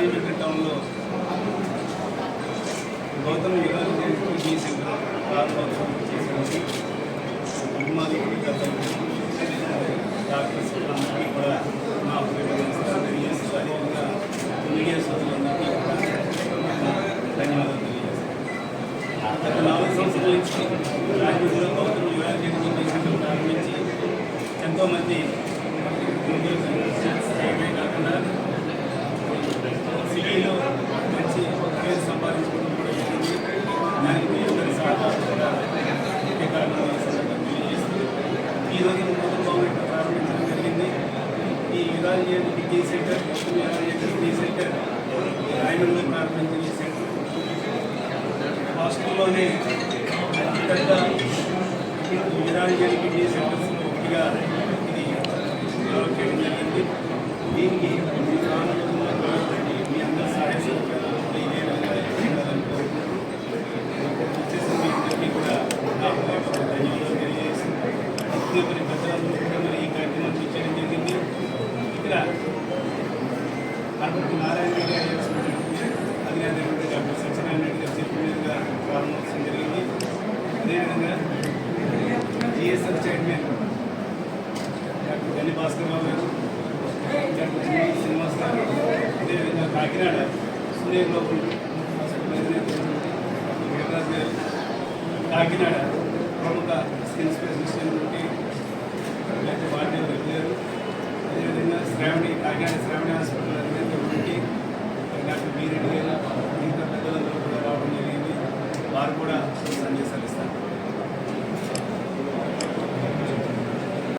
రాజమండ్రి టౌన్లో గౌతమ యుగాలు జయంతి సెంటర్ ప్రారంభోత్సవం చేసినది. అభిమానులు గతంలో డాక్టర్స్ అందరికీ కూడా నా హృదయపూర్వక తెలియజేస్తూ అదేవిధంగా మీడియా సోదరులందరికీ కూడా ధన్యవాదాలు తెలియజేస్తాను. గత నాలుగు సంవత్సరాల నుంచి రాజమండ్రిలో గౌతమ యుగాలు జయంతి సెంటర్ ప్రారంభించి ఎంతోమంది ఈరోజు కారణం ఈ నూతన భవనం ప్రారంభించడం జరిగింది ఈ urology degree centre degree centre రాయమండ్రిలో ప్రారంభించిన ఈ సెంటర్ హాస్టల్లోనే అతిపెద్ద యురాలజీ డిగ్రీ సెంటర్స్ ఒకటిగా ఇది డెవలప్ చేయడం జరిగింది. దీనికి ఇంకా మరి పెద్దలందరూ మరి ఈ కార్యక్రమం చేయడం జరిగింది. ఇక్కడ అరవై నారాయణ గారి అధినేత డాక్టర్ సత్యనారాయణ రెడ్డి గారు చేతుల మీదుగా ప్రారంభోత్సవం జరిగింది. అదేవిధంగా జిఎస్ఎఫ్ చైర్మన్ డాక్టర్ గని భాస్కర్ రావు గారు డాక్టర్ శ్రీనివాస్ గారు అదేవిధంగా కాకినాడ సూర్య సునీల్ కాకినాడ ప్రముఖ స్కిన్ స్పెషలిస్ట్ అయినటువంటి శ్రావణి కాకినాడ శ్రావణి హాస్పిటల్ అధినేత గురించి డాక్టర్ బి గారు మిగతా పెద్దలందరూ కూడా రావడం జరిగింది. వారు కూడా సందేశాలు ఇస్తారు.